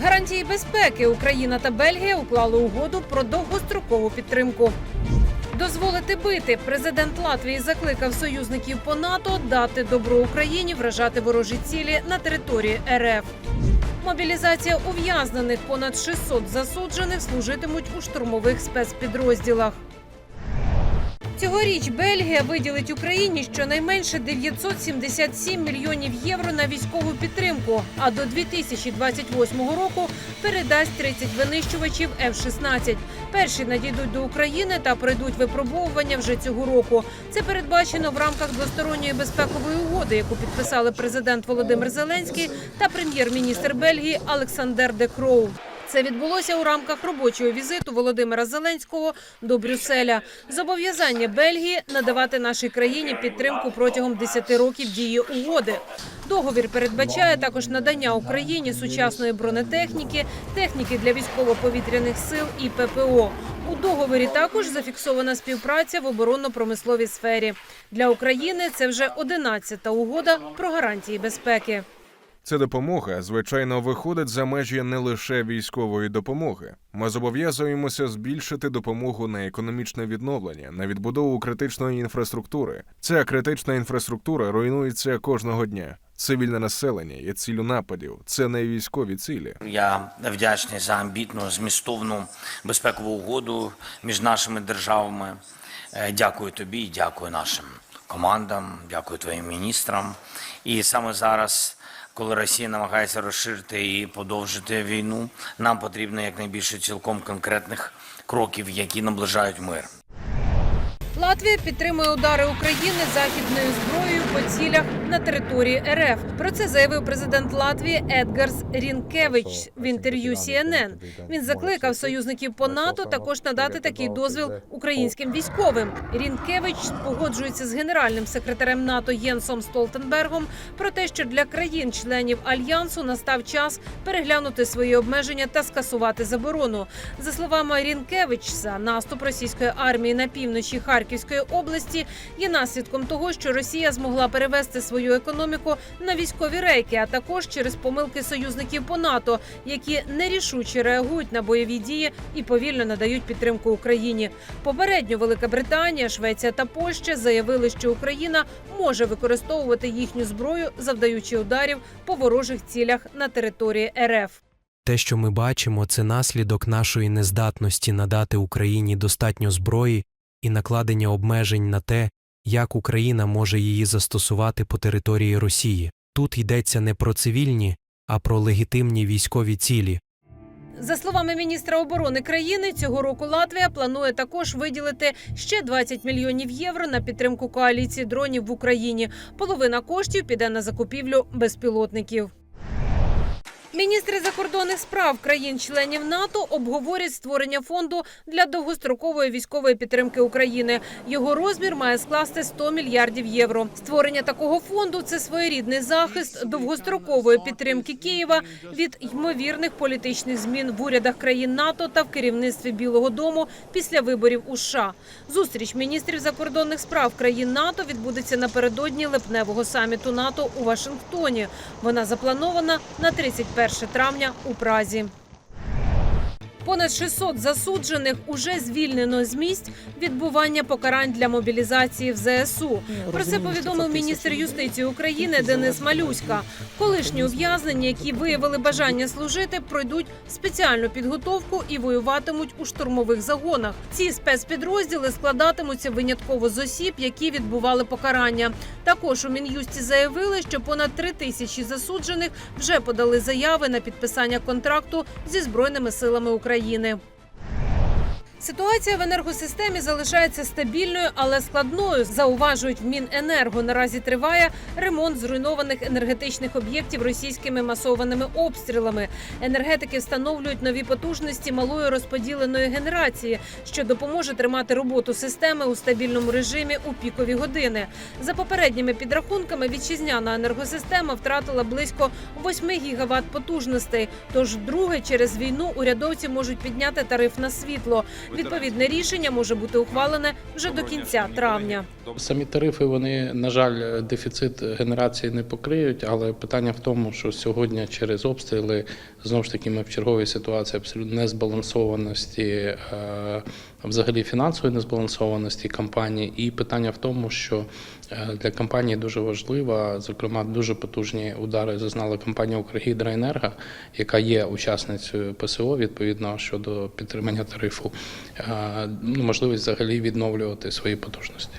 Гарантії безпеки Україна та Бельгія уклали угоду про довгострокову підтримку. Дозволити бити президент Латвії закликав союзників по НАТО дати добро Україні вражати ворожі цілі на території РФ. Мобілізація ув'язнених понад 600 засуджених служитимуть у штурмових спецпідрозділах. Цьогоріч Бельгія виділить Україні щонайменше 977 мільйонів євро на військову підтримку. А до 2028 року передасть 30 винищувачів F-16. Перші надійдуть до України та пройдуть випробовування вже цього року. Це передбачено в рамках двосторонньої безпекової угоди, яку підписали президент Володимир Зеленський та прем'єр-міністр Бельгії Олександр Де Кроу. Це відбулося у рамках робочого візиту Володимира Зеленського до Брюсселя. Зобов'язання Бельгії надавати нашій країні підтримку протягом 10 років дії угоди. Договір передбачає також надання Україні сучасної бронетехніки, техніки для військово-повітряних сил і ППО. У договорі також зафіксована співпраця в оборонно-промисловій сфері. Для України це вже 11-та угода про гарантії безпеки. Ця допомога, звичайно, виходить за межі не лише військової допомоги. Ми зобов'язуємося збільшити допомогу на економічне відновлення, на відбудову критичної інфраструктури. Ця критична інфраструктура руйнується кожного дня. Цивільне населення є ціллю нападів. Це не військові цілі. Я вдячний за амбітну, змістовну безпекову угоду між нашими державами. Е, Дякую тобі, дякую нашим командам, дякую твоїм міністрам. І саме зараз, коли Росія намагається розширити і подовжити війну, нам потрібно якнайбільше цілком конкретних кроків, які наближають мир. Латвія підтримує удари України західною зброєю по цілях на території РФ. Про це заявив президент Латвії Едгарс Рінкевич в інтерв'ю CNN. Він закликав союзників по НАТО також надати такий дозвіл українським військовим. Рінкевич погоджується з генеральним секретарем НАТО Єнсом Столтенбергом про те, що для країн-членів альянсу настав час переглянути свої обмеження та скасувати заборону. За словами Рінкевичса, наступ російської армії на півночі Харківської області є наслідком того, що Росія змогла перевести свою економіку на військові рейки, а також через помилки союзників по НАТО, які нерішуче реагують на бойові дії і повільно надають підтримку Україні. Попередньо Велика Британія, Швеція та Польща заявили, що Україна може використовувати їхню зброю, завдаючи ударів по ворожих цілях на території РФ. Те, що ми бачимо, це наслідок нашої нездатності надати Україні достатньо зброї і накладення обмежень на те, як Україна може її застосувати по території Росії. Тут йдеться не про цивільні, а про легітимні військові цілі. За словами міністра оборони країни, цього року Латвія планує також виділити ще 20 мільйонів євро на підтримку коаліції дронів в Україні. Половина коштів піде на закупівлю безпілотників. Міністри закордонних справ країн-членів НАТО обговорять створення фонду для довгострокової військової підтримки України. Його розмір має скласти 100 мільярдів євро. Створення такого фонду це своєрідний захист довгострокової підтримки Києва від ймовірних політичних змін в урядах країн НАТО та в керівництві Білого Дому після виборів у США. Зустріч міністрів закордонних справ країн НАТО відбудеться напередодні липневого саміту НАТО у Вашингтоні. Вона запланована на 31 травня у Празі. Понад 600 засуджених уже звільнено з місць відбування покарань для мобілізації в ЗСУ. Про це повідомив міністр юстиції України Денис Малюська. Колишні ув'язнені, які виявили бажання служити, пройдуть спеціальну підготовку і воюватимуть у штурмових загонах. Ці спецпідрозділи складатимуться винятково з осіб, які відбували покарання. Також у мін'юсті заявили, що понад три тисячі засуджених вже подали заяви на підписання контракту зі збройними силами України. України. Ситуація в енергосистемі залишається стабільною, але складною. Зауважують в Міненерго. Наразі триває ремонт зруйнованих енергетичних об'єктів російськими масованими обстрілами. Енергетики встановлюють нові потужності малої розподіленої генерації, що допоможе тримати роботу системи у стабільному режимі у пікові години. За попередніми підрахунками, вітчизняна енергосистема втратила близько 8 гігават потужностей. Тож вдруге через війну урядовці можуть підняти тариф на світло. Відповідне рішення може бути ухвалене вже до кінця травня. Самі тарифи, вони, на жаль, дефіцит генерації не покриють, але питання в тому, що сьогодні через обстріли знову ж таки ми в черговій ситуації абсолютно незбалансованості, е, взагалі фінансової незбалансованості компанії. І питання в тому, що е, для компанії дуже важливо, зокрема, дуже потужні удари зазнала компанія Укргідроенерго, яка є учасницею ПСО відповідно щодо підтримання тарифу, е, ну, можливість взагалі відновлювати свої потужності.